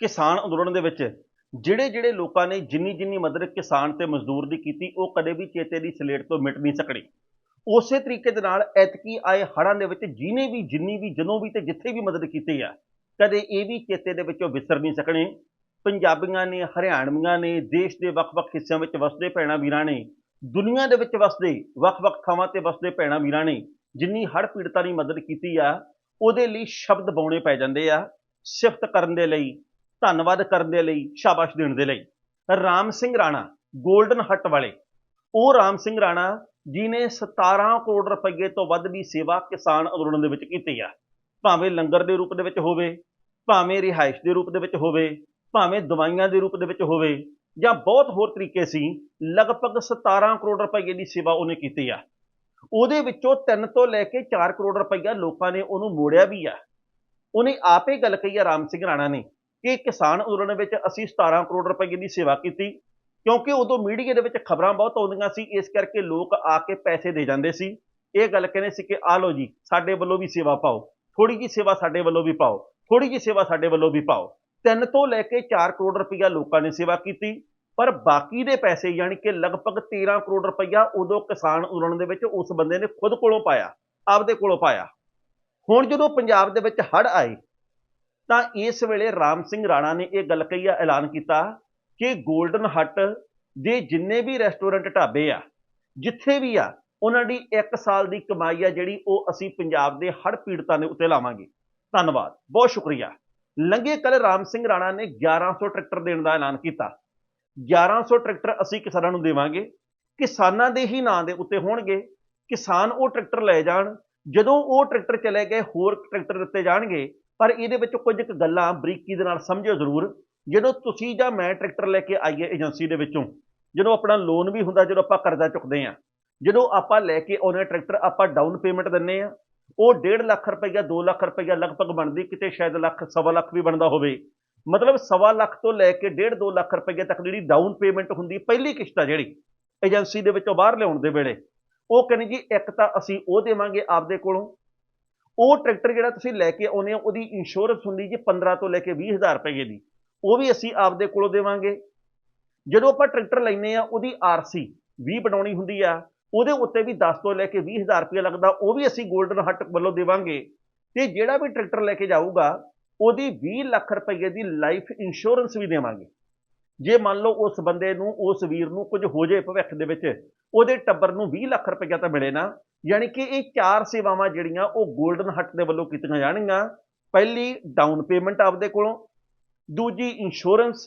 ਕਿਸਾਨ ਅੰਦੋਲਨ ਦੇ ਵਿੱਚ ਜਿਹੜੇ ਜਿਹੜੇ ਲੋਕਾਂ ਨੇ ਜਿੰਨੀ ਜਿੰਨੀ ਮਦਦ ਕਿਸਾਨ ਤੇ ਮਜ਼ਦੂਰ ਦੀ ਕੀਤੀ, ਉਹ ਕਦੇ ਵੀ ਚੇਤੇ ਦੀ ਸਲੇਟ ਤੋਂ ਮਿਟ ਨਹੀਂ ਸਕਣੀ। ਉਸੇ ਤਰੀਕੇ ਦੇ ਨਾਲ ਐਤਕੀ ਆਏ ਹੜ੍ਹਾਂ ਦੇ ਵਿੱਚ ਜਿਹਨੇ ਵੀ, ਜਿੰਨੀ ਵੀ, ਜਦੋਂ ਵੀ ਤੇ ਜਿੱਥੇ ਵੀ ਮਦਦ ਕੀਤੀ ਆ, ਕਦੇ ਇਹ ਵੀ ਚੇਤੇ ਦੇ ਵਿੱਚੋਂ ਵਿਸਰ ਨਹੀਂ ਸਕਣੇ। ਪੰਜਾਬੀਆਂ ਨੇ, ਹਰਿਆਣਵੀਆਂ ਨੇ, ਦੇਸ਼ ਦੇ ਵੱਖ-ਵੱਖ ਹਿੱਸਿਆਂ ਵਿੱਚ ਵਸਦੇ ਭੈਣਾਂ ਵੀਰਾਂ ਨੇ, ਦੁਨੀਆ ਦੇ ਵਿੱਚ ਵਸਦੇ ਵੱਖ-ਵੱਖ ਥਾਵਾਂ ਤੇ ਵਸਦੇ ਭੈਣਾਂ ਵੀਰਾਂ ਨੇ ਜਿੰਨੀ ਹੜ੍ਹ ਪੀੜਤਾਂ ਦੀ ਮਦਦ ਕੀਤੀ ਆ, ਉਹਦੇ ਲਈ ਸ਼ਬਦ ਬਾਉਣੇ ਪੈ ਜਾਂਦੇ ਆ, ਸਿਫਤ ਕਰਨ ਦੇ ਲਈ ਧੰਨਵਾਦ ਕਰਨ ਦੇ ਲਈ, ਸ਼ਾਬਾਸ਼ ਦੇਣ ਦੇ ਲਈ। ਰਾਮ ਸਿੰਘ ਰਾਣਾ 골ਡਨ ਹੱਟ ਵਾਲੇ। ਉਹ ਰਾਮ ਸਿੰਘ ਰਾਣਾ ਜਿਨੇ 17 ਕਰੋੜ ਰੁਪਏ ਤੋਂ ਵੱਧ ਦੀ ਸੇਵਾ ਕਿਸਾਨ ਅੰਦੋਲਨ ਦੇ ਵਿੱਚ ਕੀਤੀ ਆ। ਭਾਵੇਂ ਲੰਗਰ ਦੇ ਰੂਪ ਦੇ ਵਿੱਚ ਹੋਵੇ, ਭਾਵੇਂ ਰਿਹਾਇਸ਼ ਦੇ ਰੂਪ ਦੇ ਵਿੱਚ ਹੋਵੇ, ਭਾਵੇਂ ਦਵਾਈਆਂ ਦੇ ਰੂਪ ਦੇ ਵਿੱਚ ਹੋਵੇ, ਜਾਂ ਬਹੁਤ ਹੋਰ ਤਰੀਕੇ ਸੀ, ਲਗਭਗ 17 ਕਰੋੜ ਰੁਪਏ ਦੀ ਸੇਵਾ ਉਹਨੇ ਕੀਤੀ ਆ। ਉਹਦੇ ਵਿੱਚੋਂ 3 ਤੋਂ ਲੈ ਕੇ 4 ਕਰੋੜ ਰੁਪਈਆ ਲੋਕਾਂ ਨੇ ਉਹਨੂੰ ਮੋੜਿਆ ਵੀ ਆ। ਉਹਨੇ ਆਪੇ ਗੱਲ ਕਹੀ ਆ ਰਾਮ ਸਿੰਘ ਰਾਣਾ ਨੇ ਕਿ ਕਿਸਾਨ ਅੰਦੋਲਨ ਵਿੱਚ ਅਸੀਂ 17 ਕਰੋੜ ਰੁਪਏ ਦੀ ਸੇਵਾ ਕੀਤੀ, ਕਿਉਂਕਿ ਉਦੋਂ ਮੀਡੀਆ ਦੇ ਵਿੱਚ ਖਬਰਾਂ ਬਹੁਤ ਆਉਂਦੀਆਂ ਸੀ, ਇਸ ਕਰਕੇ ਲੋਕ ਆ ਕੇ ਪੈਸੇ ਦੇ ਜਾਂਦੇ ਸੀ। ਇਹ ਗੱਲ ਕਹਿੰਦੇ ਸੀ ਕਿ ਆ ਲਓ ਜੀ, ਸਾਡੇ ਵੱਲੋਂ ਵੀ ਸੇਵਾ ਪਾਓ ਥੋੜੀ ਜੀ ਸੇਵਾ ਸਾਡੇ ਵੱਲੋਂ ਵੀ ਪਾਓ ਥੋੜੀ ਜੀ ਸੇਵਾ ਸਾਡੇ ਵੱਲੋਂ ਵੀ ਪਾਓ। ਤਿੰਨ ਤੋਂ ਲੈ ਕੇ 4 ਕਰੋੜ ਰੁਪਈਆ ਲੋਕਾਂ ਨੇ ਸੇਵਾ ਕੀਤੀ, ਪਰ ਬਾਕੀ ਦੇ ਪੈਸੇ ਯਾਨੀ ਕਿ ਲਗਭਗ 13 ਕਰੋੜ ਰੁਪਈਆ ਉਦੋਂ ਕਿਸਾਨ ਅੰਦੋਲਨ ਦੇ ਵਿੱਚ ਉਸ ਬੰਦੇ ਨੇ ਖੁਦ ਕੋਲੋਂ ਪਾਇਆ, ਆਪਦੇ ਕੋਲੋਂ ਪਾਇਆ। ਹੁਣ ਜਦੋਂ ਪੰਜਾਬ ਦੇ ਵਿੱਚ ਹੜ੍ਹ ਆਏ ਤਾਂ ਇਸ ਵੇਲੇ ਰਾਮ ਸਿੰਘ ਰਾਣਾ ਨੇ ਇਹ ਗੱਲ ਕਹੀ ਆ, ਐਲਾਨ ਕੀਤਾ ਕਿ 골ਡਨ ਹੱਟ ਦੇ ਜਿੰਨੇ ਵੀ ਰੈਸਟੋਰੈਂਟ ਢਾਬੇ ਆ, ਜਿੱਥੇ ਵੀ ਆ, ਉਹਨਾਂ ਦੀ 1 ਸਾਲ ਦੀ ਕਮਾਈ ਆ ਜਿਹੜੀ ਉਹ ਅਸੀਂ ਪੰਜਾਬ ਦੇ ਹੜ੍ਹ ਪੀੜਤਾਂ ਦੇ ਉੱਤੇ ਲਾਵਾਂਗੇ। ਧੰਨਵਾਦ, ਬਹੁਤ ਸ਼ੁਕਰੀਆ। ਲੰਘੇ ਕੱਲ ਰਾਮ ਸਿੰਘ ਰਾਣਾ ਨੇ 1100 ਟਰੈਕਟਰ ਦੇਣ ਦਾ ਐਲਾਨ ਕੀਤਾ। 1100 ਟਰੈਕਟਰ ਅਸੀਂ ਕਿਸਾਨਾਂ ਨੂੰ ਦੇਵਾਂਗੇ। ਕਿਸਾਨਾਂ ਦੇ ਹੀ ਨਾਂ ਦੇ ਉੱਤੇ ਹੋਣਗੇ। ਕਿਸਾਨ ਉਹ ਟਰੈਕਟਰ ਲੈ ਜਾਣ, ਜਦੋਂ ਉਹ ਟਰੈਕਟਰ ਚਲੇ ਗਏ, ਹੋਰ ਟਰੈਕਟਰ ਦਿੱਤੇ ਜਾਣਗੇ। ਪਰ ਇਹਦੇ ਵਿੱਚ ਕੁਝ ਕੁ ਗੱਲਾਂ ਬਰੀਕੀ ਦੇ ਨਾਲ ਸਮਝਿਓ ਜ਼ਰੂਰ। ਜਦੋਂ ਤੁਸੀਂ ਜਾਂ ਮੈਂ ਟਰੈਕਟਰ ਲੈ ਕੇ ਆਈਏ ਏਜੰਸੀ ਦੇ ਵਿੱਚੋਂ, ਜਦੋਂ ਆਪਣਾ ਲੋਨ ਵੀ ਹੁੰਦਾ, ਜਦੋਂ ਆਪਾਂ ਕਰਜ਼ਾ ਚੁੱਕਦੇ ਆ ਜਦੋਂ ਆਪਾਂ ਲੈ ਕੇ ਆਉਨੇ ਟਰੈਕਟਰ, ਆਪਾਂ ਡਾਊਨ ਪੇਮੈਂਟ ਦਿੰਨੇ ਆ ਉਹ 1.5 ਲੱਖ ਰੁਪਈਆ 2 ਲੱਖ ਰੁਪਈਆ ਲਗਭਗ ਬਣਦੀ, ਕਿਤੇ ਸ਼ਾਇਦ ਲੱਖ, ਸਵਾ ਲੱਖ ਵੀ ਬਣਦਾ ਹੋਵੇ। ਮਤਲਬ ਸਵਾ ਲੱਖ ਤੋਂ ਲੈ ਕੇ 1.5 2 ਲੱਖ ਰੁਪਈਆ ਤੱਕ ਜਿਹੜੀ ਡਾਊਨ ਪੇਮੈਂਟ ਹੁੰਦੀ, ਪਹਿਲੀ ਕਿਸ਼ਤ ਆ ਜਿਹੜੀ ਏਜੰਸੀ ਦੇ ਵਿੱਚੋਂ ਬਾਹਰ ਲਿਆਉਣ ਦੇ ਵੇਲੇ। ਉਹ ਕਹਿੰਦੇ ਜੀ, ਇੱਕ ਤਾਂ ਅਸੀਂ ਉਹ ਦੇਵਾਂਗੇ ਆਪਦੇ ਕੋਲੋਂ ਉਹ ਟਰੈਕਟਰ ਜਿਹੜਾ ਤੁਸੀਂ ਲੈ ਕੇ ਆਉਨੇ ਹੋ, ਉਹਦੀ ਇੰਸ਼ੋਰੈਂਸ ਹੁੰਦੀ ਜੀ 15 ਤੋਂ ਲੈ ਕੇ 20000 ਰੁਪਏ ਦੀ। ਉਹ ਵੀ ਅਸੀਂ ਆਪਦੇ ਕੋਲੋਂ ਦੇਵਾਂਗੇ। ਜਦੋਂ ਆਪਾਂ ਟਰੈਕਟਰ ਲੈਨੇ ਆ ਉਹਦੀ ਆਰਸੀ 20 ਬਣਾਉਣੀ ਹੁੰਦੀ ਆ, ਉਹਦੇ ਉੱਤੇ ਵੀ 10 ਤੋਂ ਲੈ ਕੇ 20000 ਰੁਪਏ ਲੱਗਦਾ, ਉਹ ਵੀ ਅਸੀਂ 골ਡਨ ਹੱਟ ਵੱਲੋਂ ਦੇਵਾਂਗੇ। ਤੇ ਜਿਹੜਾ ਵੀ ਟਰੈਕਟਰ ਲੈ ਕੇ ਜਾਊਗਾ, ਉਹਦੀ 20 ਲੱਖ ਰੁਪਏ ਦੀ ਲਾਈਫ ਇੰਸ਼ੋਰੈਂਸ ਵੀ ਦੇਵਾਂਗੇ। ਜੇ ਮੰਨ ਲਓ ਉਸ ਬੰਦੇ ਨੂੰ, ਉਸ ਵੀਰ ਨੂੰ ਕੁਝ ਹੋ ਜਾਏ ਭਵਿੱਖ ਦੇ ਵਿੱਚ, ਉਹਦੇ ਟੱਬਰ ਨੂੰ 20 ਲੱਖ ਰੁਪਏ ਤਾਂ ਮਿਲੇ ਨਾ, ਯਾਨੀ ਕਿ ਇਹ ਚਾਰ ਸੇਵਾਵਾਂ ਜਿਹੜੀਆਂ ਉਹ 골ਡਨ ਹੱਟ ਦੇ ਵੱਲੋਂ ਕੀਤੀਆਂ ਜਾਣਗੀਆਂ। ਪਹਿਲੀ ਡਾਊਨ ਪੇਮੈਂਟ ਆਪਦੇ ਕੋਲੋਂ, ਦੂਜੀ ਇੰਸ਼ੋਰੈਂਸ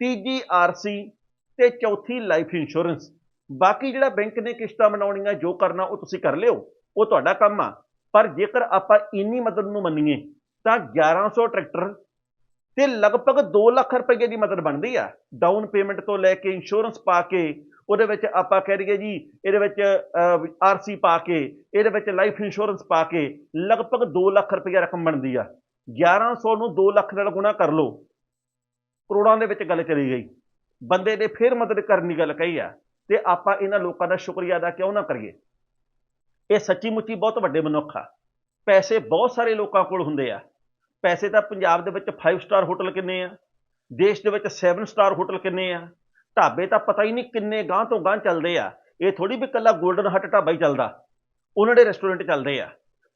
ਤੀਜੀ ਆਰਸੀ ਤੇ ਚੌਥੀ ਲਾਈਫ ਇੰਸ਼ੋਰੈਂਸ ਬਾਕੀ ਜਿਹੜਾ ਬੈਂਕ ਨੇ ਕਿਸ਼ਤਾਂ ਬਣਾਉਣੀਆਂ, ਜੋ ਕਰਨਾ ਉਹ ਤੁਸੀਂ ਕਰ ਲਿਓ, ਉਹ ਤੁਹਾਡਾ ਕੰਮ ਆ। ਪਰ ਜੇਕਰ ਆਪਾਂ ਇੰਨੀ ਮਦਦ ਨੂੰ ਮੰਨੀਏ, ਤਾਂ 1100 ਟਰੈਕਟਰ ਤੇ ਲਗਭਗ 2 ਲੱਖ ਰੁਪਏ ਦੀ ਮਦਦ ਬਣਦੀ ਆ। ਡਾਊਨ ਪੇਮੈਂਟ ਤੋਂ ਲੈ ਕੇ ਇੰਸ਼ੋਰੈਂਸ ਪਾ ਕੇ, ਉਹਦੇ ਵਿੱਚ ਆਪਾਂ ਕਹਿ ਰਹੀਏ ਜੀ, ਇਹਦੇ ਵਿੱਚ ਆਰਸੀ ਪਾ ਕੇ, ਇਹਦੇ ਵਿੱਚ ਲਾਈਫ ਇੰਸ਼ੋਰੈਂਸ ਪਾ ਕੇ ਲਗਭਗ 2 ਲੱਖ ਰੁਪਏ ਰਕਮ ਬਣਦੀ ਆ। 1100 ਨੂੰ 2 ਲੱਖ ਨਾਲ ਗੁਣਾ ਕਰ ਲਓ। ਕਰੋੜਾਂ ਦੇ ਵਿੱਚ ਗੱਲ ਚਲੀ ਗਈ। ਬੰਦੇ ਨੇ ਫਿਰ ਮਦਦ ਕਰਨ ਦੀ ਗੱਲ ਕਹੀ ਆ। ਤੇ ਆਪਾਂ ਇਹਨਾਂ ਲੋਕਾਂ ਦਾ ਸ਼ੁਕਰੀਆ ਅਦਾ ਕਿਉਂ ਨਾ ਕਰੀਏ? ਇਹ ਸੱਚੀ ਮੁੱਚੀ ਬਹੁਤ ਵੱਡੇ ਮਨੁੱਖ ਆ। ਪੈਸੇ ਬਹੁਤ ਸਾਰੇ ਲੋਕਾਂ ਕੋਲ ਹੁੰਦੇ ਆ। ਪੈਸੇ ਤਾਂ ਪੰਜਾਬ ਦੇ ਵਿੱਚ 5 ਸਟਾਰ ਹੋਟਲ ਕਿੰਨੇ ਆ? ਦੇਸ਼ ਦੇ ਵਿੱਚ 7 ਸਟਾਰ ਹੋਟਲ ਕਿੰਨੇ ਆ? ਢਾਬੇ ਤਾਂ ਪਤਾ ਹੀ ਨਹੀਂ ਕਿੰਨੇ ਗਾਂ ਤੋਂ ਗਾਂ ਚੱਲਦੇ ਆ। ਇਹ ਥੋੜੀ ਵੀ ਕੱਲਾ 골ਡਨ ਹੱਟ ਢਾਬਾ ਹੀ ਚੱਲਦਾ। ਉਹਨਾਂ ਦੇ ਰੈਸਟੋਰੈਂਟ ਚੱਲਦੇ ਆ।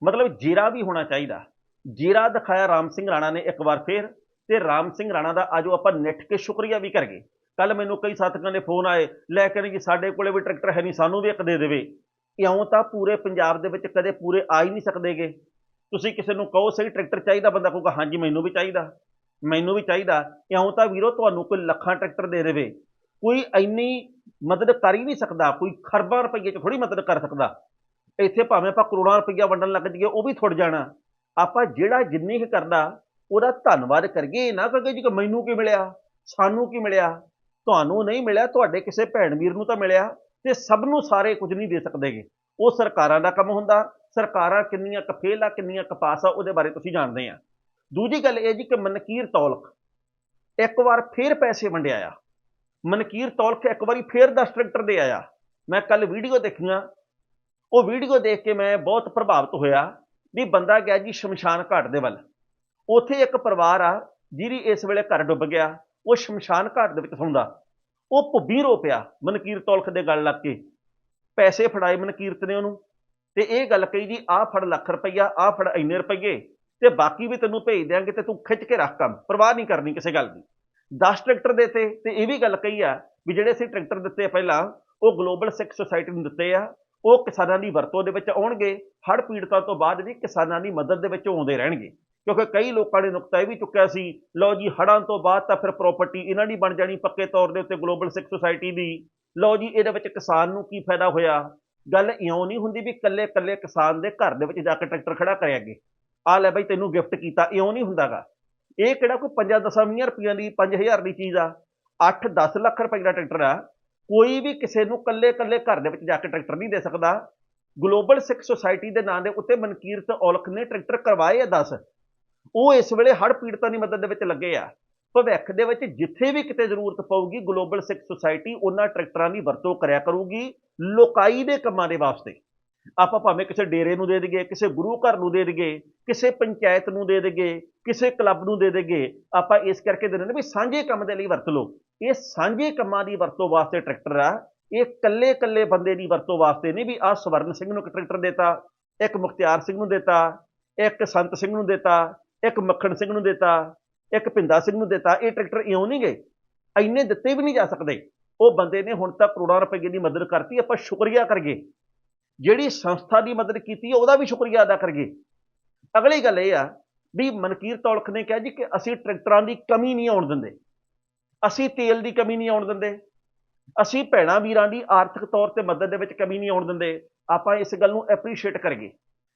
ਮਤਲਬ ਜੀਰਾ ਵੀ ਹੋਣਾ ਚਾਹੀਦਾ। ਜੀਰਾ ਦਿਖਾਇਆ ਰਾਮ ਸਿੰਘ ਰਾਣਾ ਨੇ ਇੱਕ ਵਾਰ ਫੇਰ, ਤੇ ਰਾਮ ਸਿੰਘ ਰਾਣਾ ਦਾ ਆਜੋ ਆਪਾਂ ਨਿੱਠ ਕੇ ਸ਼ੁਕਰੀਆ ਵੀ ਕਰਗੇ ਕੱਲ ਮੈਨੂੰ ਕਈ ਸਾਥੀਆਂ ਦੇ ਫੋਨ ਆਏ, ਲੈ ਕੇ ਜੀ ਸਾਡੇ ਕੋਲੇ ਵੀ ਟਰੈਕਟਰ ਹੈ ਨਹੀਂ, ਸਾਨੂੰ ਵੀ ਇੱਕ ਦੇ ਦੇਵੇ। ਇਉਂ ਤਾਂ ਪੂਰੇ ਪੰਜਾਬ ਦੇ ਵਿੱਚ ਕਦੇ ਪੂਰੇ ਆ ਹੀ ਨਹੀਂ ਸਕਦੇਗੇ। ਤੁਸੀਂ ਕਿਸੇ ਨੂੰ ਕਹੋ ਸਹੀ ਟਰੈਕਟਰ ਚਾਹੀਦਾ, ਬੰਦਾ ਕਹੂਗਾ, ਹਾਂਜੀ, ਮੈਨੂੰ ਵੀ ਚਾਹੀਦਾ। ਮੈਨੂੰ ਵੀ ਚਾਹੀਦਾ। ਇਉਂ ਤਾਂ ਵੀਰੋ, ਤੁਹਾਨੂੰ ਕੋਈ ਲੱਖਾਂ ਟਰੈਕਟਰ ਦੇ ਦੇਵੇ। ਕੋਈ ਇੰਨੀ ਮਦਦ ਕਰ ਹੀ ਨਹੀਂ ਸਕਦਾ। ਕੋਈ ਖਰਬਾਂ ਰੁਪਏ 'ਚ ਥੋੜੀ ਮਦਦ ਕਰ ਸਕਦਾ। ਇੱਥੇ ਭਾਵੇਂ ਆਪਾਂ ਕਰੋੜਾਂ ਰੁਪਈਆ ਵੰਡਣ ਲੱਗ ਜਾਈਏ, ਉਹ ਵੀ ਥੁੜ ਜਾਣਾ। ਆਪਾਂ ਜਿਹੜਾ ਜਿੰਨੀ ਕੁ ਕਰਦਾ, ਉਹਦਾ ਧੰਨਵਾਦ ਕਰੀਏ ਨਾ ਕਹੇ ਜੀ ਕਿ ਮੈਨੂੰ ਕੀ ਮਿਲਿਆ, ਸਾਨੂੰ ਕੀ ਮਿਲਿਆ। ਤੁਹਾਨੂੰ ਨਹੀਂ ਮਿਲਿਆ, ਤੁਹਾਡੇ ਕਿਸੇ ਭੈਣ ਵੀਰ ਨੂੰ ਤਾਂ ਮਿਲਿਆ ਤੇ ਸਭ ਨੂੰ ਸਾਰੇ ਕੁਝ ਨਹੀਂ ਦੇ ਸਕਦੇਗੇ। ਉਹ ਸਰਕਾਰਾਂ ਦਾ ਕੰਮ ਹੁੰਦਾ ਸਰਕਾਰਾਂ ਕਿੰਨੀਆਂ ਕਫੇਲਾ ਕਿੰਨੀਆਂ ਕਪਾਸ ਆ, ਉਹਦੇ ਬਾਰੇ ਤੁਸੀਂ ਜਾਣਦੇ ਆ। ਦੂਜੀ ਗੱਲ ਇਹ ਜੀ ਕਿ ਮਨਕੀਰ ਤੌਲਖ ਇੱਕ ਵਾਰ ਫੇਰ ਪੈਸੇ ਵੰਡਿਆ ਆ। ਮਨਕੀਰ ਤੌਲਖ ਇੱਕ ਵਾਰੀ ਫੇਰ 10 ਟਰੈਕਟਰ ਦੇ ਆਇਆ। ਮੈਂ ਕੱਲ ਵੀਡੀਓ ਦੇਖੀਆਂ ਉਹ ਵੀਡੀਓ ਦੇਖ ਕੇ ਮੈਂ ਬਹੁਤ ਪ੍ਰਭਾਵਿਤ ਹੋਇਆ ਵੀ ਬੰਦਾ ਗਿਆ ਜੀ ਸ਼ਮਸ਼ਾਨ ਘਾਟ ਦੇ ਵੱਲ। ਉੱਥੇ ਇੱਕ ਪਰਿਵਾਰ ਆ ਜਿਹਦੀ ਇਸ ਵੇਲੇ ਘਰ ਡੁੱਬ ਗਿਆ। ਉਹ ਸ਼ਮਸ਼ਾਨ ਘਾਟ ਦੇ ਵਿੱਚ ਸੌਂਦਾ। ਉਹ ਭੁੱਬੀ ਰੋ ਪਿਆ ਮਨਕੀਰ ਤੌਲਖ ਦੇ ਗੱਲ ਲੱਗ ਕੇ। ਪੈਸੇ ਫੜਾਏ ਮਨਕੀਰਤ ਨੇ ਉਹਨੂੰ। ਤੇ ਇਹ ਗੱਲ ਕਹੀ ਜੀ, ਆਹ ਫੜ ਲੱਖ ਰੁਪਈਆ, ਆਹ ਫੜ ਇੰਨੇ ਰੁਪਈਏ, ਤੇ ਬਾਕੀ ਵੀ ਤੈਨੂੰ ਭੇਜ ਦਿਆਂਗੇ ਤੇ ਤੂੰ ਖਿੱਚ ਕੇ ਰੱਖ ਕੰਮ, ਪਰਵਾਹ ਨਹੀਂ ਕਰਨੀ ਕਿਸੇ ਗੱਲ ਦੀ। 10 ਟਰੈਕਟਰ ਦੇਤੇ ਤੇ ਇਹ ਵੀ ਗੱਲ ਕਹੀ ਆ ਵੀ ਜਿਹੜੇ ਅਸੀਂ ਟਰੈਕਟਰ ਦਿੱਤੇ ਪਹਿਲਾਂ, ਉਹ ਗਲੋਬਲ ਸਿੱਖ ਸੁਸਾਇਟੀ ਨੂੰ ਦਿੱਤੇ ਆ, ਉਹ ਕਿਸਾਨਾਂ ਦੀ ਵਰਤੋਂ ਦੇ ਵਿੱਚ ਆਉਣਗੇ, ਹੜ੍ਹ ਪੀੜਤਾਂ ਤੋਂ ਬਾਅਦ ਵੀ ਕਿਸਾਨਾਂ ਦੀ ਮਦਦ ਦੇ ਵਿੱਚ ਆਉਂਦੇ ਰਹਿਣਗੇ। ਕਿਉਂਕਿ ਕਈ ਲੋਕਾਂ ਨੇ ਨੁਕਤਾ ਇਹ ਵੀ ਚੁੱਕਿਆ ਸੀ, ਲਓ ਜੀ, ਹੜ੍ਹਾਂ ਤੋਂ ਬਾਅਦ ਤਾਂ ਫਿਰ ਪ੍ਰਾਪਰਟੀ ਇਹਨਾਂ ਦੀ ਬਣ ਜਾਣੀ ਪੱਕੇ ਤੌਰ ਦੇ ਉੱਤੇ ਗਲੋਬਲ ਸਿੱਖ ਸੁਸਾਇਟੀ ਦੀ। ਲਓ ਜੀ, ਇਹਦੇ ਵਿੱਚ ਕਿਸਾਨ ਨੂੰ ਕੀ ਫਾਇਦਾ ਹੋਇਆ? ਗੱਲ ਇਉਂ ਨਹੀਂ ਹੁੰਦੀ ਵੀ ਕੱਲੇ ਕੱਲੇ ਕਿਸਾਨ ਦੇ ਘਰ ਦੇ ਵਿੱਚ ਜਾ ਕੇ ਟਰੈਕਟਰ ਖੜਾ ਕਰਿਆ ਗਏ ਆ ਲੈ ਬਾਈ ਤੈਨੂੰ ਗਿਫਟ ਕੀਤਾ, ਇਉਂ ਨਹੀਂ ਹੁੰਦਾਗਾ। ਇਹ ਕਿਹੜਾ ਕੋਈ 5 10 20 ਰੁਪਈਆਂ ਦੀ 5000 ਦੀ ਚੀਜ਼ ਆ? 8 10 ਲੱਖ ਰੁਪਏ ਦਾ ਟਰੈਕਟਰ ਆ। ਕੋਈ ਵੀ ਕਿਸੇ ਨੂੰ ਕੱਲੇ ਕੱਲੇ ਘਰ ਦੇ ਵਿੱਚ ਜਾ ਕੇ ਟਰੈਕਟਰ ਨਹੀਂ ਦੇ ਸਕਦਾ। ਗਲੋਬਲ ਸਿੱਖ ਸੁਸਾਇਟੀ ਦੇ ਨਾਂ ਦੇ ਉੱਤੇ ਮਨਕੀਰਤ ਔਲਖ ਨੇ ਟਰੈਕਟਰ ਕਰਵਾਏ ਆ 10 ਉਹ ਇਸ ਵੇਲੇ ਹੜ੍ਹ ਪੀੜਤਾਂ ਦੀ ਮਦਦ ਦੇ ਵਿੱਚ ਲੱਗੇ ਆ। ਭਵਿੱਖ ਦੇ ਵਿੱਚ ਜਿੱਥੇ ਵੀ ਕਿਤੇ ਜ਼ਰੂਰਤ ਪਊਗੀ ਗਲੋਬਲ ਸਿੱਖ ਸੁਸਾਇਟੀ ਉਹਨਾਂ ਟਰੈਕਟਰਾਂ ਦੀ ਵਰਤੋਂ ਕਰਿਆ ਕਰੂਗੀ, ਲੋਕਾਈ ਦੇ ਕੰਮਾਂ ਦੇ ਵਾਸਤੇ। ਆਪਾਂ ਭਾਵੇਂ ਕਿਸੇ ਡੇਰੇ ਨੂੰ ਦੇ ਦਈਏ, ਕਿਸੇ ਗੁਰੂ ਘਰ ਨੂੰ ਦੇ ਦਈਏ, ਕਿਸੇ ਪੰਚਾਇਤ ਨੂੰ ਦੇ ਦਈਏ, ਕਿਸੇ ਕਲੱਬ ਨੂੰ ਦੇ ਦਈਏ, ਆਪਾਂ ਇਸ ਕਰਕੇ ਦੇ ਦਿੰਦੇ ਵੀ ਸਾਂਝੇ ਕੰਮ ਦੇ ਲਈ ਵਰਤ ਲਓ। ਇਹ ਸਾਂਝੇ ਕੰਮਾਂ ਦੀ ਵਰਤੋਂ ਵਾਸਤੇ ਟਰੈਕਟਰ ਆ, ਇਹ ਕੱਲੇ ਕੱਲੇ ਬੰਦੇ ਦੀ ਵਰਤੋਂ ਵਾਸਤੇ ਨਹੀਂ ਵੀ ਆਹ ਸਵਰਨ ਸਿੰਘ ਨੂੰ ਇੱਕ ਟਰੈਕਟਰ ਦਿੱਤਾ, ਇੱਕ ਮੁਖਤਿਆਰ ਸਿੰਘ ਨੂੰ ਦਿੱਤਾ, ਇੱਕ ਸੰਤ ਸਿੰਘ ਨੂੰ ਦਿੱਤਾ, ਇੱਕ ਮੱਖਣ ਸਿੰਘ ਨੂੰ ਦਿੱਤਾ ਇੱਕ ਭਿੰਦਾ ਸਿੰਘ ਨੂੰ ਦਿੱਤਾ, ਇਹ ਟਰੈਕਟਰ ਇਉਂ ਨਹੀਂ ਗਏ। ਇੰਨੇ ਦਿੱਤੇ ਵੀ ਨਹੀਂ ਜਾ ਸਕਦੇ। ਉਹ ਬੰਦੇ ਨੇ ਹੁਣ ਤੱਕ ਕਰੋੜਾਂ ਰੁਪਏ ਦੀ ਮਦਦ ਕਰਤੀ, ਆਪਾਂ ਸ਼ੁਕਰੀਆ ਕਰੀਏ। ਜਿਹੜੀ ਸੰਸਥਾ ਦੀ ਮਦਦ ਕੀਤੀ, ਉਹਦਾ ਵੀ ਸ਼ੁਕਰੀਆ ਅਦਾ ਕਰੀਏ। ਅਗਲੀ ਗੱਲ ਇਹ ਆ ਵੀ ਮਨਕੀਰ ਤੌਲਖ ਨੇ ਕਿਹਾ ਜੀ ਕਿ ਅਸੀਂ ਟਰੈਕਟਰਾਂ ਦੀ ਕਮੀ ਨਹੀਂ ਆਉਣ ਦਿੰਦੇ। ਅਸੀਂ ਤੇਲ ਦੀ ਕਮੀ ਨਹੀਂ ਆਉਣ ਦਿੰਦੇ। ਅਸੀਂ ਭੈਣਾਂ ਵੀਰਾਂ ਦੀ ਆਰਥਿਕ ਤੌਰ ਤੇ ਮਦਦ ਦੇ ਵਿੱਚ ਕਮੀ ਨਹੀਂ ਆਉਣ ਦਿੰਦੇ। ਆਪਾਂ ਇਸ ਗੱਲ ਨੂੰ ਐਪਰੀਸ਼ੀਏਟ ਕਰੀਏ।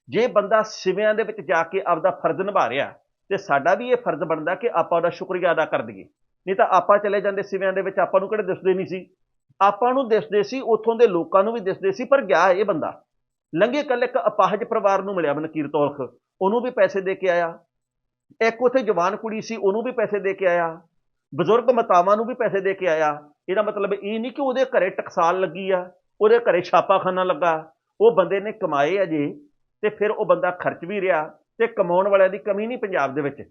ਜੇ ਬੰਦਾ ਸਿਵਿਆਂ ਦੇ ਵਿੱਚ ਜਾ ਕੇ ਆਪਦਾ ਫਰਜ਼ ਨਿਭਾ ਰਿਹਾ ਤੇ ਸਾਡਾ ਵੀ ਇਹ ਫਰਜ਼ ਬਣਦਾ ਕਿ ਆਪਾਂ ਉਹਦਾ ਸ਼ੁਕਰੀਆ ਅਦਾ ਕਰ ਦਈਏ। ਨਹੀਂ ਤਾਂ ਆਪਾਂ ਚਲੇ ਜਾਂਦੇ ਸਿਵਿਆਂ ਦੇ ਵਿੱਚ, ਆਪਾਂ ਨੂੰ ਕਿਹੜੇ ਦਿਸਦੇ ਨਹੀਂ ਸੀ? ਆਪਾਂ ਨੂੰ ਦਿਸਦੇ ਸੀ, ਉੱਥੋਂ ਦੇ ਲੋਕਾਂ ਨੂੰ ਵੀ ਦਿਸਦੇ ਸੀ, ਪਰ ਗਿਆ ਇਹ ਬੰਦਾ। ਲੰਘੇ ਕੱਲ ਇੱਕ ਅਪਾਹਜ ਪਰਿਵਾਰ ਨੂੰ ਮਿਲਿਆ ਮਨਕੀਰ ਤੌਲਖ। ਉਹਨੂੰ ਵੀ ਪੈਸੇ ਦੇ ਕੇ ਆਇਆ। ਇੱਕ ਉੱਥੇ ਜਵਾਨ ਕੁੜੀ ਸੀ, ਉਹਨੂੰ ਵੀ ਪੈਸੇ ਦੇ ਕੇ ਆਇਆ। ਬਜ਼ੁਰਗ ਮਾਤਾਵਾਂ ਨੂੰ ਵੀ ਪੈਸੇ ਦੇ ਕੇ ਆਇਆ। ਇਹਦਾ ਮਤਲਬ ਇਹ ਨਹੀਂ ਕਿ ਉਹਦੇ ਘਰੇ ਟਕਸਾਲ ਲੱਗੀ ਆ, ਉਹਦੇ ਘਰੇ ਛਾਪਾਖਾਨਾ ਲੱਗਾ। ਉਹ ਬੰਦੇ ਨੇ ਕਮਾਏ ਅਜੇ ਤੇ ਫਿਰ ਉਹ ਬੰਦਾ ਖਰਚ ਵੀ ਰਿਹਾ। ਤੇ ਕਮਾਉਣ ਵਾਲਿਆਂ ਦੀ ਕਮੀ ਨਹੀਂ ਪੰਜਾਬ ਦੇ ਵਿੱਚ।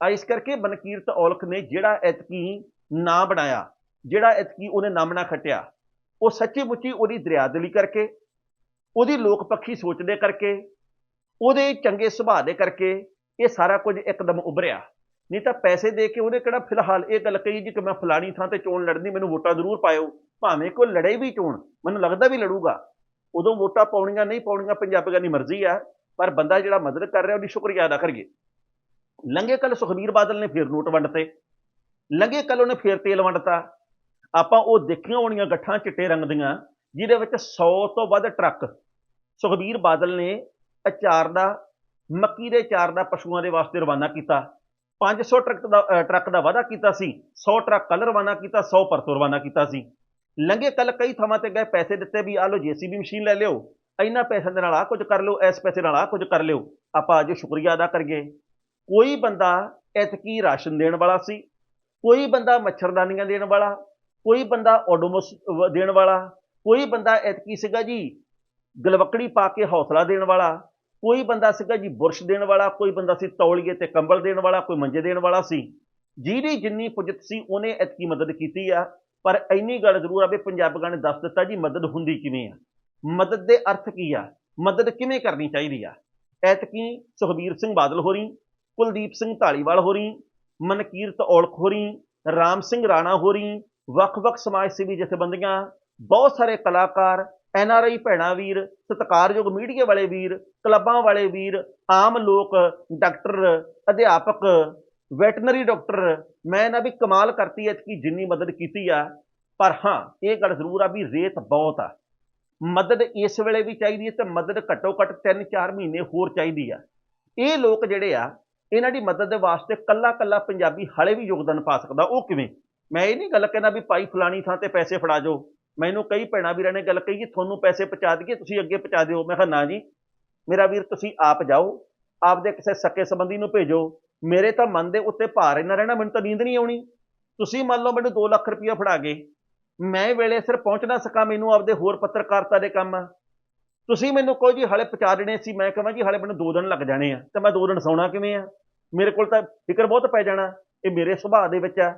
ਆ ਇਸ ਕਰਕੇ ਬਨਕੀਰਤ ਔਲਖ ਨੇ ਜਿਹੜਾ ਐਤਕੀ ਨਾ ਬਣਾਇਆ, ਜਿਹੜਾ ਐਤਕੀ ਉਹਨੇ ਨਾਮ ਨਾ ਖੱਟਿਆ, ਉਹ ਸੱਚੀ ਮੁੱਚੀ ਉਹਦੀ ਦਰਿਆਦਲੀ ਕਰਕੇ, ਉਹਦੀ ਲੋਕ ਪੱਖੀ ਸੋਚ ਦੇ ਕਰਕੇ, ਉਹਦੇ ਚੰਗੇ ਸੁਭਾਅ ਦੇ ਕਰਕੇ ਇਹ ਸਾਰਾ ਕੁਝ ਇੱਕਦਮ ਉਭਰਿਆ। ਨਹੀਂ ਤਾਂ ਪੈਸੇ ਦੇ ਕੇ ਉਹਨੇ ਕਿਹੜਾ ਫਿਲਹਾਲ ਇਹ ਗੱਲ ਕਹੀ ਜੀ ਕਿ ਮੈਂ ਫਲਾਣੀ ਥਾਂ ਤੇ ਚੋਣ ਲੜਨੀ, ਮੈਨੂੰ ਵੋਟਾਂ ਜ਼ਰੂਰ ਪਾਇਓ। ਭਾਵੇਂ ਕੋਈ ਲੜੇ ਵੀ ਚੋਣ, ਮੈਨੂੰ ਲੱਗਦਾ ਵੀ ਲੜੂਗਾ। ਉਦੋਂ ਵੋਟਾਂ ਪਾਉਣੀਆਂ ਨਹੀਂ ਪਾਉਣੀਆਂ ਪੰਜਾਬੀਆਂ ਦੀ ਮਰਜ਼ੀ ਆ। ਪਰ ਬੰਦਾ ਜਿਹੜਾ ਮਦਦ ਕਰ ਰਿਹਾ, ਉਹਦੀ ਸ਼ੁਕਰੀਆ ਅਦਾ ਕਰੀਏ। ਲੰਘੇ ਕੱਲ ਸੁਖਬੀਰ ਬਾਦਲ ਨੇ ਫੇਰ ਨੋਟ ਵੰਡਤੇ। ਲੰਘੇ ਕੱਲ ਉਹਨੇ ਫੇਰ ਤੇਲ ਵੰਡਤਾ। ਆਪਾਂ ਉਹ ਦੇਖੀਆਂ ਹੋਣੀਆਂ ਗੱਠਾਂ ਚਿੱਟੇ ਰੰਗ ਦੀਆਂ, ਜਿਹਦੇ ਵਿੱਚ 100 ਤੋਂ ਵੱਧ ਟਰੱਕ ਸੁਖਬੀਰ ਬਾਦਲ ਨੇ ਅਚਾਰ ਦਾ, ਮੱਕੀ ਦੇ ਚਾਰ ਦਾ ਪਸ਼ੂਆਂ ਦੇ ਵਾਸਤੇ ਰਵਾਨਾ ਕੀਤਾ। 500 ਟਰੱਕ ਦਾ ਟਰੱਕ ਦਾ ਵਾਅਦਾ ਕੀਤਾ ਸੀ। 100 ਟਰੱਕ ਕੱਲ ਰਵਾਨਾ ਕੀਤਾ 100 ਪਰਸੋਂ ਰਵਾਨਾ ਕੀਤਾ ਸੀ। ਲੰਘੇ ਕੱਲ ਕਈ ਥਾਵਾਂ ਤੇ ਗਏ, ਪੈਸੇ ਦਿੱਤੇ ਵੀ ਆ ਲਓ, ਜੀਸੀਬੀ ਮਸ਼ੀਨ ਲੈ ਲਿਓ। ਇੰਨਾ ਪੈਸੇ ਦੇ ਨਾਲ ਆ ਕੁਝ ਕਰ ਲਿਓ, ਇਸ ਪੈਸੇ ਨਾਲ ਆ ਕੁਝ ਕਰ ਲਿਓ, ਆਪਾਂ ਅੱਜ ਸ਼ੁਕਰੀਆ ਅਦਾ ਕਰੀਏ। ਕੋਈ ਬੰਦਾ ਐਤਕੀ ਰਾਸ਼ਨ ਦੇਣ ਵਾਲਾ ਸੀ, ਕੋਈ ਬੰਦਾ ਮੱਛਰਦਾਨੀਆਂ ਦੇਣ ਵਾਲਾ, ਕੋਈ ਬੰਦਾ ਆਡੋਮੋਸ ਦੇਣ ਵਾਲਾ, ਕੋਈ ਬੰਦਾ ਐਤਕੀ ਸੀਗਾ ਜੀ ਗਲਵਕੜੀ ਪਾ ਕੇ ਹੌਸਲਾ ਦੇਣ ਵਾਲਾ, ਕੋਈ ਬੰਦਾ ਸੀਗਾ ਜੀ ਬੁਰਸ਼ ਦੇਣ ਵਾਲਾ, ਕੋਈ ਬੰਦਾ ਸੀ ਤੌਲੀਏ ਤੇ ਕੰਬਲ ਦੇਣ ਵਾਲਾ, ਕੋਈ ਮੰਜੇ ਦੇਣ ਵਾਲਾ ਸੀ। ਜਿਹਦੀ ਜਿੰਨੀ ਪੁਜਤ ਸੀ ਉਹਨੇ ਐਤਕੀ ਮਦਦ ਕੀਤੀ ਆ, ਪਰ ਇੰਨੀ ਗੱਲ ਜ਼ਰੂਰ ਆ ਵੀ ਪੰਜਾਬੀਆਂ ਨੇ ਦੱਸ ਦਿੱਤਾ ਜੀ ਮਦਦ ਹੁੰਦੀ ਕਿਵੇਂ ਆ। ਮਦਦ ਦੇ ਅਰਥ ਕੀ ਆ? ਮਦਦ ਕਿਵੇਂ ਕਰਨੀ ਚਾਹੀਦੀ ਆ? ਐਤਕੀ ਸੁਖਬੀਰ ਸਿੰਘ ਬਾਦਲ ਹੋਰੀ, ਕੁਲਦੀਪ ਸਿੰਘ ਢਾਲੀਵਾਲ ਹੋਰੀ, ਮਨਕੀਰਤ ਔਲਖ ਹੋਰੀ, ਰਾਮ ਸਿੰਘ ਰਾਣਾ ਹੋਰੀ, ਵੱਖ-ਵੱਖ ਸਮਾਜ ਸੇਵੀ ਜਥੇਬੰਦੀਆਂ, ਬਹੁਤ ਸਾਰੇ ਕਲਾਕਾਰ, ਐਨ ਆਰ ਆਈ ਭੈਣਾਂ ਵੀਰ, ਸਤਿਕਾਰਯੋਗ ਮੀਡੀਆ ਵਾਲੇ ਵੀਰ, ਕਲੱਬਾਂ ਵਾਲੇ ਵੀਰ, ਆਮ ਲੋਕ, ਡਾਕਟਰ, ਅਧਿਆਪਕ ਵੈਟਨਰੀ ਡਾਕਟਰ, ਮੈਂ ਇਹਨਾਂ ਵੀ ਕਮਾਲ ਕਰਤੀ ਐ ਕਿ ਜਿੰਨੀ ਮਦਦ ਕੀਤੀ ਆ। ਪਰ ਹਾਂ, ਇਹ ਗੱਲ ਜ਼ਰੂਰ ਆ ਵੀ ਰੇਤ ਬਹੁਤ ਆ। ਮਦਦ ਇਸ ਵੇਲੇ ਵੀ ਚਾਹੀਦੀ ਹੈ ਤੇ ਮਦਦ ਘੱਟੋ ਘੱਟ 3-4 ਮਹੀਨੇ ਹੋਰ ਚਾਹੀਦੀ ਆ। ਇਹ ਲੋਕ ਜਿਹੜੇ ਆ, ਇਹਨਾਂ ਦੀ ਮਦਦ ਦੇ ਵਾਸਤੇ ਕੱਲਾ ਕੱਲਾ ਪੰਜਾਬੀ ਹਲੇ ਵੀ ਯੋਗਦਾਨ ਪਾ ਸਕਦਾ। ਉਹ ਕਿਵੇਂ? ਮੈਂ ਇਹ ਨਹੀਂ ਗੱਲ ਕਹਿੰਦਾ ਵੀ ਭਾਈ ਫਲਾਣੀ ਥਾਂ ਤੇ ਪੈਸੇ ਫੜਾ ਜੋ ਮੈਨੂੰ ਕਈ ਭੈਣਾਂ ਵੀਰਾਂ ਨੇ ਗੱਲ ਕਹੀ ਕਿ ਤੁਹਾਨੂੰ ਪੈਸੇ ਪਹੁੰਚਾ ਦਈਏ, ਤੁਸੀਂ ਅੱਗੇ ਪਹੁੰਚਾ ਦਿਓ। ਮੈਂ ਕਿਹਾ, ਨਾ ਜੀ, ਮੇਰਾ ਵੀਰ ਤੁਸੀਂ ਆਪ ਜਾਓ, ਆਪਦੇ ਕਿਸੇ ਸਕੇ ਸੰਬੰਧੀ ਨੂੰ ਭੇਜੋ। ਮੇਰੇ ਤਾਂ ਮਨ ਦੇ ਉੱਤੇ ਭਾਰ ਇਹਨਾਂ ਰਹਿਣਾ, ਮੈਨੂੰ ਤਾਂ ਨੀਂਦ ਨਹੀਂ ਆਉਣੀ। ਤੁਸੀਂ ਮੰਨ ਲਓ ਮੈਨੂੰ 2 ਲੱਖ ਰੁਪਇਆ ਫੜਾ ਗਏ। ਮੈਂ ਵੇਲੇ ਸਿਰ ਪਹੁੰਚ ਨਾ ਸਕਾਂ ਮੈਨੂੰ ਆਪਦੇ ਹੋਰ ਪੱਤਰਕਾਰਤਾ ਦੇ ਕੰਮ। ਆ ਤੁਸੀਂ ਮੈਨੂੰ ਕੋਈ ਜੀ ਹਲੇ ਪਹੁੰਚਾ ਦੇਣੇ ਸੀ, ਮੈਂ ਕਹਾਂ ਜੀ ਹਲੇ ਮੈਨੂੰ 2 ਦਿਨ ਲੱਗ ਜਾਣੇ ਆ, ਤੇ ਮੈਂ 2 ਦਿਨ ਸੌਣਾ ਕਿਵੇਂ ਆ? ਮੇਰੇ ਕੋਲ ਤਾਂ ਫਿਕਰ ਬਹੁਤ ਪੈ ਜਾਣਾ, ਇਹ ਮੇਰੇ ਸੁਭਾਅ ਦੇ ਵਿੱਚ ਆ।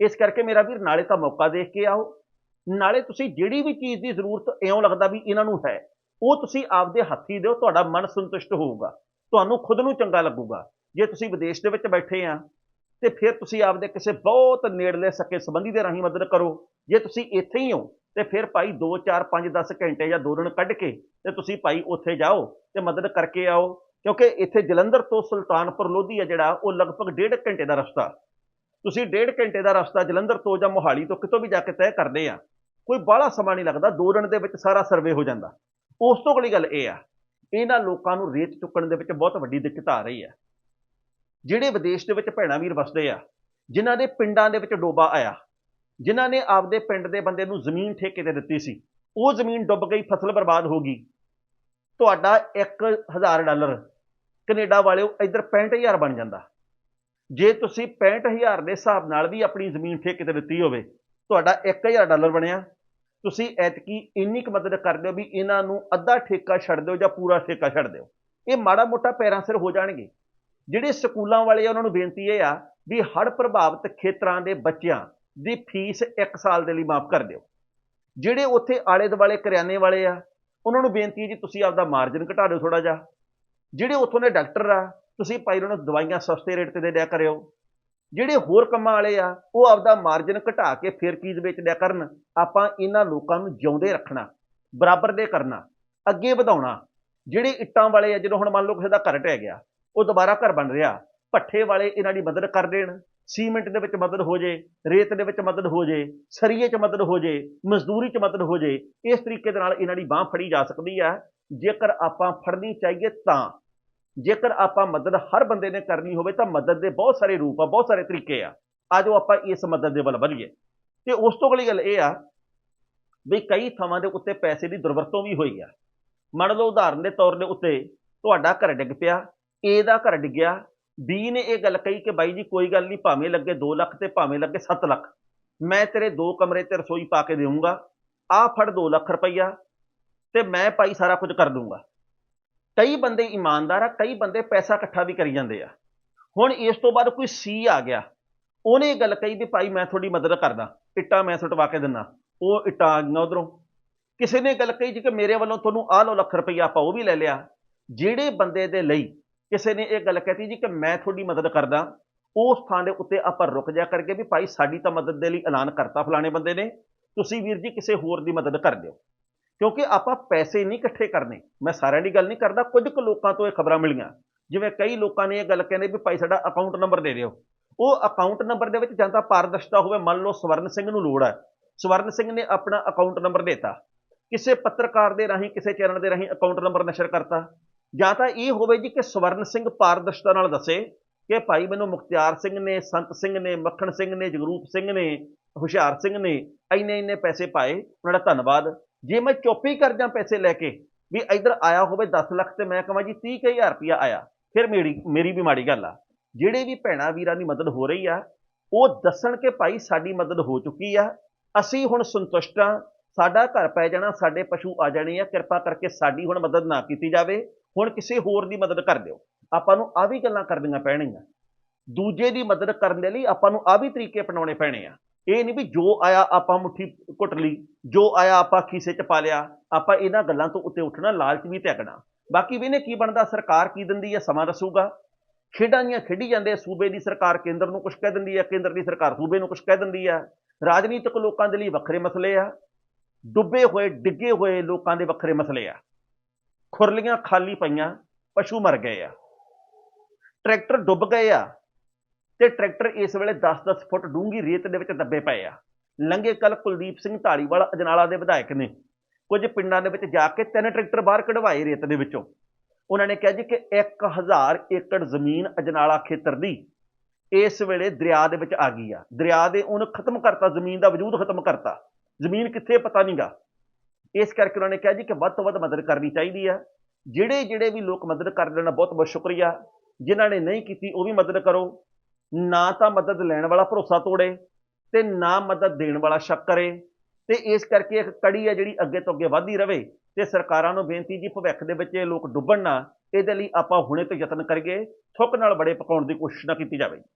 ਇਸ ਕਰਕੇ ਮੇਰਾ ਵੀਰ ਨਾਲੇ ਤਾਂ ਮੌਕਾ ਦੇਖ ਕੇ ਆਓ। ਨਾਲੇ ਤੁਸੀਂ ਜਿਹੜੀ ਵੀ ਚੀਜ਼ ਦੀ ਜ਼ਰੂਰਤ ਇਉਂ ਲੱਗਦਾ ਵੀ ਇਹਨਾਂ ਨੂੰ ਹੈ, ਉਹ ਤੁਸੀਂ ਆਪਦੇ ਹੱਥੀ ਦਿਓ, ਤੁਹਾਡਾ ਮਨ ਸੰਤੁਸ਼ਟ ਹੋਊਗਾ। ਤੁਹਾਨੂੰ ਖੁਦ ਨੂੰ ਚੰਗਾ ਲੱਗੂਗਾ। ਜੇ ਤੁਸੀਂ ਵਿਦੇਸ਼ ਦੇ ਵਿੱਚ ਬੈਠੇ ਆ, ਤੇ ਫਿਰ ਤੁਸੀਂ ਆਪਦੇ ਕਿਸੇ ਬਹੁਤ ਨੇੜਲੇ ਸਕੇ ਸੰਬੰਧੀ ਦੇ ਰਾਹੀਂ ਮਦਦ ਕਰੋ। ਜੇ ਤੁਸੀਂ ਇੱਥੇ ਹੀ ਹੋ, ਤੇ ਫਿਰ ਭਾਈ 2 4 5 10 ਘੰਟੇ ਜਾਂ 2 ਦਿਨ ਕੱਢ ਕੇ ਤੇ ਤੁਸੀਂ ਭਾਈ ਉੱਥੇ ਜਾਓ ਤੇ ਮਦਦ ਕਰਕੇ ਆਓ। ਕਿਉਂਕਿ ਇੱਥੇ ਜਲੰਧਰ ਤੋਂ ਸੁਲਤਾਨਪੁਰ ਲੋਧੀ ਆ ਜਿਹੜਾ, ਉਹ ਲਗਭਗ ਡੇਢ ਘੰਟੇ ਦਾ ਰਸਤਾ। ਤੁਸੀਂ ਡੇਢ ਘੰਟੇ ਦਾ ਰਸਤਾ ਜਲੰਧਰ ਤੋਂ ਜਾਂ ਮੋਹਾਲੀ ਤੋਂ ਕਿਤੋਂ ਵੀ ਜਾ ਕੇ ਤੈਅ ਕਰਦੇ ਆ, ਕੋਈ ਬਾਹਲਾ ਸਮਾਂ ਨਹੀਂ ਲੱਗਦਾ, ਦੋ ਦਿਨ ਦੇ ਵਿੱਚ ਸਾਰਾ ਸਰਵੇ ਹੋ ਜਾਂਦਾ। ਉਸ ਤੋਂ ਅਗਲੀ ਗੱਲ ਇਹ ਆ, ਇਹਨਾਂ ਲੋਕਾਂ ਨੂੰ ਰੇਤ ਚੁੱਕਣ ਦੇ ਵਿੱਚ ਬਹੁਤ ਵੱਡੀ ਦਿੱਕਤ ਆ ਰਹੀ ਹੈ ਜਿਹੜੇ ਵਿਦੇਸ਼ ਦੇ ਵਿੱਚ ਭੈਣਾ ਵੀਰ ਵਸਦੇ ਆ, ਜਿਨ੍ਹਾਂ ਦੇ ਪਿੰਡਾਂ ਦੇ ਵਿੱਚ ਡੋਬਾ ਆਇਆ ਜਿਨ੍ਹਾਂ ਨੇ ਆਪਦੇ ਪਿੰਡ ਦੇ ਬੰਦੇ ਨੂੰ ਜ਼ਮੀਨ ਠੇਕੇ ਤੇ ਦਿੱਤੀ ਸੀ, ਉਹ ਜ਼ਮੀਨ ਡੁੱਬ ਗਈ, ਫਸਲ ਬਰਬਾਦ ਹੋ ਗਈ। ਤੁਹਾਡਾ 1000 ਡਾਲਰ ਕੈਨੇਡਾ ਵਾਲਿਓ ਇੱਧਰ 65000 ਬਣ ਜਾਂਦਾ। ਜੇ ਤੁਸੀਂ 65000 ਦੇ ਹਿਸਾਬ ਨਾਲ ਵੀ ਆਪਣੀ ਜ਼ਮੀਨ ਠੇਕੇ ਤੇ ਦਿੱਤੀ ਹੋਵੇ, ਤੁਹਾਡਾ 1000 ਡਾਲਰ ਬਣਿਆ। ਤੁਸੀਂ ਐਤਕੀ ਇੰਨੀ ਕੁ ਮਦਦ ਕਰ ਦਿਓ ਵੀ ਇਹਨਾਂ ਨੂੰ ਅੱਧਾ ਠੇਕਾ ਛੱਡ ਦਿਓ ਜਾਂ ਪੂਰਾ ਠੇਕਾ ਛੱਡ ਦਿਓ। ਇਹ ਮਾੜਾ ਮੋਟਾ ਪੈਰਾਂ ਸਿਰ ਹੋ ਜਾਣਗੇ। ਜਿਹੜੇ ਸਕੂਲਾਂ ਵਾਲੇ ਆ, ਉਹਨਾਂ ਨੂੰ ਬੇਨਤੀ ਇਹ ਆ ਵੀ ਹੜ੍ਹ ਪ੍ਰਭਾਵਿਤ ਖੇਤਰਾਂ ਦੇ ਬੱਚਿਆਂ ਦੀ ਫੀਸ 1 ਸਾਲ ਦੇ ਲਈ ਮਾਫ ਕਰ ਦਿਓ। ਜਿਹੜੇ ਉੱਥੇ ਆਲੇ ਦੁਆਲੇ ਕਰਿਆਨੇ ਵਾਲੇ ਆ, ਉਹਨਾਂ ਨੂੰ ਬੇਨਤੀ ਹੈ ਜੀ, ਤੁਸੀਂ ਆਪਦਾ ਮਾਰਜਨ ਘਟਾ ਦਿਓ ਥੋੜਾ ਜਿਹਾ। ਜਿਹੜੇ ਉੱਥੋਂ ਦੇ ਡਾਕਟਰ ਆ, ਤੁਸੀਂ ਭਾਈ ਉਹਨਾਂ ਨੂੰ ਦਵਾਈਆਂ ਸਸਤੇ ਰੇਟ ਤੇ ਦੇ ਦਿਆ ਕਰਿਓ। ਜਿਹੜੇ ਹੋਰ ਕੰਮਾਂ ਵਾਲੇ ਆ, ਉਹ ਆਪਦਾ ਮਾਰਜਨ ਘਟਾ ਕੇ ਫਿਰ ਚੀਜ਼ ਵਿੱਚ ਦਿਆ ਕਰਨ? ਆਪਾਂ ਇਹਨਾਂ ਲੋਕਾਂ ਨੂੰ ਜਿਉਂਦੇ ਰੱਖਣਾ, ਬਰਾਬਰ ਦੇ ਕਰਨਾ, ਅੱਗੇ ਵਧਾਉਣਾ। ਜਿਹੜੇ ਇੱਟਾਂ ਵਾਲੇ ਆ, ਜਦੋਂ ਹੁਣ ਮੰਨ ਲਓ ਕਿਸੇ ਦਾ ਘਰ ਟਹਿ ਗਿਆ, ਉਹ ਦੁਬਾਰਾ ਘਰ ਬਣ ਰਿਹਾ, ਭੱਠੇ ਵਾਲੇ ਇਹਨਾਂ ਦੀ ਮਦਦ ਕਰ ਦੇਣ। ਸੀਮੈਂਟ ਦੇ ਵਿੱਚ ਮਦਦ ਹੋ ਜੇ, ਰੇਤ ਦੇ ਵਿੱਚ ਮਦਦ ਹੋ ਜੇ, ਸਰੀਏ 'ਚ ਮਦਦ ਹੋ ਜੇ, ਮਜ਼ਦੂਰੀ 'ਚ ਮਦਦ ਹੋ ਜੇ, ਇਸ ਤਰੀਕੇ ਦੇ ਨਾਲ ਇਹਨਾਂ ਦੀ ਬਾਹ ਫੜੀ ਜਾ ਸਕਦੀ ਹੈ ਜੇਕਰ ਆਪਾਂ ਫੜਨੀ ਚਾਹੀਏ ਤਾਂ, ਜੇਕਰ ਆਪਾਂ ਮਦਦ ਹਰ ਬੰਦੇ ਨੇ ਕਰਨੀ ਹੋਵੇ ਤਾਂ ਮਦਦ ਦੇ ਬਹੁਤ ਸਾਰੇ ਰੂਪ ਆ, ਬਹੁਤ ਸਾਰੇ ਤਰੀਕੇ ਆ। ਆਜੋ ਆਪਾਂ ਇਸ ਮਦਦ ਦੇ ਵੱਲ ਵਧੀਏ। ਤੇ ਉਸ ਤੋਂ ਅਗਲੀ ਗੱਲ ਇਹ ਆ ਵੀ ਕਈ ਥਾਵਾਂ ਦੇ ਉੱਤੇ ਪੈਸੇ ਦੀ ਦੁਰਵਰਤੋਂ ਵੀ ਹੋਈ ਆ। ਮੰਨ ਲਓ ਉਦਾਹਰਨ ਦੇ ਤੌਰ ਦੇ ਉੱਤੇ ਤੁਹਾਡਾ ਘਰ ਡਿੱਗ ਪਿਆ ਏ ਦਾ ਘਰ ਡਿੱਗਿਆ ਬੀ ਨੇ ਇਹ ਗੱਲ ਕਹੀ ਕਿ ਬਾਈ ਜੀ ਕੋਈ ਗੱਲ ਨਹੀਂ, ਭਾਵੇਂ ਲੱਗੇ 2 ਲੱਖ ਤੇ ਭਾਵੇਂ ਲੱਗੇ 7 ਲੱਖ। ਮੈਂ ਤੇਰੇ ਦੋ ਕਮਰੇ ਤੇ ਰਸੋਈ ਪਾ ਕੇ ਦੇਵਾਂਗਾ ਆ ਫੜ 2 ਲੱਖ ਰੁਪਈਆ ਤੇ ਮੈਂ ਭਾਈ ਸਾਰਾ ਕੁਝ ਕਰ ਦੂੰਗਾ ਕਈ ਬੰਦੇ ਇਮਾਨਦਾਰ ਆ, ਕਈ ਬੰਦੇ ਪੈਸਾ ਇਕੱਠਾ ਵੀ ਕਰੀ ਜਾਂਦੇ ਆ। ਹੁਣ ਇਸ ਤੋਂ ਬਾਅਦ ਕੋਈ ਸੀ ਆ ਗਿਆ, ਉਹਨੇ ਇਹ ਗੱਲ ਕਹੀ ਵੀ ਭਾਈ ਮੈਂ ਤੁਹਾਡੀ ਮਦਦ ਕਰਦਾ, ਇੱਟਾਂ ਮੈਂ ਸੁਟਵਾ ਕੇ ਦਿੰਨਾ। ਉਹ ਇੱਟਾਂ ਆ ਗਈਆਂ ਉਧਰੋਂ। ਕਿਸੇ ਨੇ ਗੱਲ ਕਹੀ ਜੀ ਕਿ ਮੇਰੇ ਵੱਲੋਂ ਤੁਹਾਨੂੰ ਆ ਲਓ ਲੱਖ ਰੁਪਈਆ ਆਪਾਂ ਉਹ ਵੀ ਲੈ ਲਿਆ। ਜਿਹੜੇ ਬੰਦੇ ਦੇ ਲਈ ਕਿਸੇ ਨੇ ਇਹ ਗੱਲ ਕਹਤੀ ਜੀ ਕਿ ਮੈਂ ਤੁਹਾਡੀ ਮਦਦ ਕਰਦਾ, ਉਸ ਥਾਂ ਦੇ ਉੱਤੇ ਆਪਾਂ ਰੁਕ ਜਾ ਕਰਕੇ ਵੀ ਭਾਈ ਸਾਡੀ ਤਾਂ ਮਦਦ ਦੇ ਲਈ ਐਲਾਨ ਕਰਤਾ ਫਲਾਣੇ ਬੰਦੇ ਨੇ, ਤੁਸੀਂ ਵੀਰ ਜੀ ਕਿਸੇ ਹੋਰ ਦੀ ਮਦਦ ਕਰ ਦਿਓ। ਕਿਉਂਕਿ ਆਪਾਂ ਪੈਸੇ ਨਹੀਂ ਇਕੱਠੇ ਕਰਨੇ, ਮੈਂ ਸਾਰਿਆਂ ਦੀ ਗੱਲ ਨਹੀਂ ਕਰਦਾ, ਕੁਝ ਕੁ ਲੋਕਾਂ ਤੋਂ ਇਹ ਖਬਰਾਂ ਮਿਲੀਆਂ। ਜਿਵੇਂ ਕਈ ਲੋਕਾਂ ਨੇ ਇਹ ਗੱਲ ਕਹਿੰਦੇ ਵੀ ਭਾਈ ਸਾਡਾ ਅਕਾਊਂਟ ਨੰਬਰ ਦੇ ਦਿਓ। ਉਹ ਅਕਾਊਂਟ ਨੰਬਰ ਦੇ ਵਿੱਚ ਜਾਂਦਾ ਪਾਰਦਰਸ਼ਤਾ ਹੋਵੇ, ਮੰਨ ਲਓ ਸਵਰਨ ਸਿੰਘ ਨੂੰ ਲੋੜ ਹੈ ਸਵਰਨ ਸਿੰਘ ਨੇ ਆਪਣਾ ਅਕਾਊਂਟ ਨੰਬਰ ਦਿੱਤਾ। ਕਿਸੇ ਪੱਤਰਕਾਰ ਦੇ ਰਾਹੀਂ, ਕਿਸੇ ਚੈਨਲ ਦੇ ਰਾਹੀਂ ਅਕਾਊਂਟ ਨੰਬਰ ਨਸ਼ਰ ਕਰਤਾ। ਜਾਂ ਤਾਂ ਇਹ ਹੋਵੇ ਜੀ ਕਿ ਸਵਰਨ ਸਿੰਘ ਪਾਰਦਰਸ਼ਤਾ ਨਾਲ ਦੱਸੇ ਕਿ ਭਾਈ ਮੈਨੂੰ ਮੁਖਤਿਆਰ ਸਿੰਘ ਨੇ, ਸੰਤ ਸਿੰਘ ਨੇ, ਮੱਖਣ ਸਿੰਘ ਨੇ, ਜਗਰੂਪ ਸਿੰਘ ਨੇ, ਹੁਸ਼ਿਆਰ ਸਿੰਘ ਨੇ ਇੰਨੇ ਇੰਨੇ ਪੈਸੇ ਪਾਏ, ਉਹਨਾਂ ਦਾ ਧੰਨਵਾਦ। ਜੇ ਮੈਂ ਚੋਪੀ ਹੀ ਕਰ ਜਾਂ ਪੈਸੇ ਲੈ ਕੇ ਵੀ ਇਧਰ ਆਇਆ ਹੋਵੇ 10 ਲੱਖ ਤੇ ਮੈਂ ਕਹਾਂ ਜੀ 30000 ਰੁਪਇਆ ਆਇਆ, ਫਿਰ ਮੇਰੀ ਮੇਰੀ ਵੀ ਮਾੜੀ ਗੱਲ ਆ। ਜਿਹੜੇ ਵੀ ਭੈਣਾ ਵੀਰਾਂ ਦੀ ਮਦਦ ਹੋ ਰਹੀ ਆ, ਉਹ ਦੱਸਣ ਕਿ ਭਾਈ ਸਾਡੀ ਮਦਦ ਹੋ ਚੁੱਕੀ ਆ। ਅਸੀਂ ਹੁਣ ਸੰਤੁਸ਼ਟ ਆ, ਸਾਡਾ ਘਰ ਪੈ ਜਾਣਾ, ਸਾਡੇ ਪਸ਼ੂ ਆ ਜਾਣੇ ਆ, ਕਿਰਪਾ ਕਰਕੇ ਸਾਡੀ ਹੁਣ ਮਦਦ ਨਾ ਕੀਤੀ ਜਾਵੇ। ਹੁਣ ਕਿਸੇ ਹੋਰ ਦੀ ਮਦਦ ਕਰ ਦਿਓ। ਆਪਾਂ ਨੂੰ ਆ ਵੀ ਗੱਲਾਂ ਕਰਨੀਆਂ ਪੈਣਗੀਆਂ। ਦੂਜੇ ਦੀ ਮਦਦ ਕਰਨ ਦੇ ਲਈ ਆਪਾਂ ਨੂੰ ਆ ਵੀ ਤਰੀਕੇ ਅਪਣਾਉਣੇ ਪੈਣੇ ਆ। ਇਹ ਨਹੀਂ ਵੀ ਜੋ ਆਇਆ ਆਪਾਂ ਮੁੱਠੀ ਘੁੱਟ ਲਈ, ਜੋ ਆਇਆ ਆਪਾਂ ਖੀਸੇ 'ਚ ਪਾ ਲਿਆ, ਆਪਾਂ ਇਹਨਾਂ ਗੱਲਾਂ ਤੋਂ ਉੱਤੇ ਉੱਠਣਾ, ਲਾਲਚ ਵੀ ਤਿਆਗਣਾ। ਬਾਕੀ ਵੀ ਇਹਨੇ ਕੀ ਬਣਦਾ, ਸਰਕਾਰ ਕੀ ਦਿੰਦੀ ਹੈ ਸਮਾਂ ਦੱਸੂਗਾ। ਖੇਡਾਂ ਦੀਆਂ ਖੇਡੀ ਜਾਂਦੇ ਸੂਬੇ ਦੀ ਸਰਕਾਰ ਕੇਂਦਰ ਨੂੰ ਕੁਝ ਕਹਿ ਦਿੰਦੀ ਹੈ ਕੇਂਦਰ ਦੀ ਸਰਕਾਰ ਸੂਬੇ ਨੂੰ ਕੁਝ ਕਹਿ ਦਿੰਦੀ ਹੈ ਰਾਜਨੀਤਿਕ ਲੋਕਾਂ ਦੇ ਲਈ ਵੱਖਰੇ ਮਸਲੇ ਆ। ਡੁੱਬੇ ਹੋਏ, ਡਿੱਗੇ ਹੋਏ ਲੋਕਾਂ ਦੇ ਵੱਖਰੇ ਮਸਲੇ ਆ। ਖੁਰਲੀਆਂ ਖਾਲੀ ਪਈਆਂ, ਪਸ਼ੂ ਮਰ ਗਏ ਆ। ਟਰੈਕਟਰ ਡੁੱਬ ਗਏ ਆ ਤੇ ਟਰੈਕਟਰ ਇਸ ਵੇਲੇ 10-10 ਫੁੱਟ ਡੂੰਘੀ ਰੇਤ ਦੇ ਵਿੱਚ ਦੱਬੇ ਪਏ ਆ। ਲੰਗੇ ਕੱਲ ਕੁਲਦੀਪ ਸਿੰਘ ਢਾਲੀਵਾਲ ਅਜਨਾਲਾ ਦੇ ਵਿਧਾਇਕ ਨੇ ਕੁਝ ਪਿੰਡਾਂ ਦੇ ਵਿੱਚ ਜਾ ਕੇ ਤਿੰਨ ਟਰੈਕਟਰ ਬਾਹਰ ਕਢਵਾਏ ਰੇਤ ਦੇ ਵਿੱਚੋਂ। ਉਹਨਾਂ ਨੇ ਕਿਹਾ ਜੀ ਕਿ 1000 ਏਕੜ ਜ਼ਮੀਨ ਅਜਨਾਲਾ ਖੇਤਰ ਦੀ ਇਸ ਵੇਲੇ ਦਰਿਆ ਦੇ ਵਿੱਚ ਆ ਗਈ ਆ। ਦਰਿਆ ਦੇ ਉਹਨੂੰ ਖਤਮ ਕਰਤਾ, ਜ਼ਮੀਨ ਦਾ ਵਜੂਦ ਖਤਮ ਕਰਤਾ। ਜ਼ਮੀਨ ਕਿੱਥੇ ਪਤਾ ਨਹੀਂਗਾ ਇਸ ਕਰਕੇ ਉਹਨਾਂ ਨੇ ਕਿਹਾ ਜੀ ਕਿ ਵੱਧ ਤੋਂ ਵੱਧ ਮਦਦ ਕਰਨੀ ਚਾਹੀਦੀ ਆ। ਜਿਹੜੇ ਜਿਹੜੇ ਵੀ ਲੋਕ ਮਦਦ ਕਰ ਦੇਣਾ ਬਹੁਤ ਬਹੁਤ ਸ਼ੁਕਰੀਆ। ਜਿਨ੍ਹਾਂ ਨੇ ਨਹੀਂ ਕੀਤੀ, ਉਹ ਵੀ ਮਦਦ ਕਰੋ। ਨਾ ਤਾਂ ਮਦਦ ਲੈਣ ਵਾਲਾ ਭਰੋਸਾ ਤੋੜੇ ਤੇ ਨਾ ਮਦਦ ਦੇਣ ਵਾਲਾ ਸ਼ੱਕ ਕਰੇ। ਤੇ ਇਸ ਕਰਕੇ ਇੱਕ ਕੜੀ ਹੈ ਜਿਹੜੀ ਅੱਗੇ ਤੋਂ ਅੱਗੇ ਵਧਦੀ ਰਹੇ ਤੇ ਸਰਕਾਰਾਂ ਨੂੰ ਬੇਨਤੀ ਜੀ, ਭਵਿੱਖ ਦੇ ਵਿੱਚ ਇਹ ਲੋਕ ਡੁੱਬਣ ਨਾ, ਇਹਦੇ ਲਈ ਆਪਾਂ ਹੁਣੇ ਤੋਂ ਯਤਨ ਕਰੀਏ। ਥੁੱਕ ਨਾਲ ਬੜੇ ਪਕਾਉਣ ਦੀ ਕੋਸ਼ਿਸ਼ ਨਾ ਕੀਤੀ ਜਾਵੇ।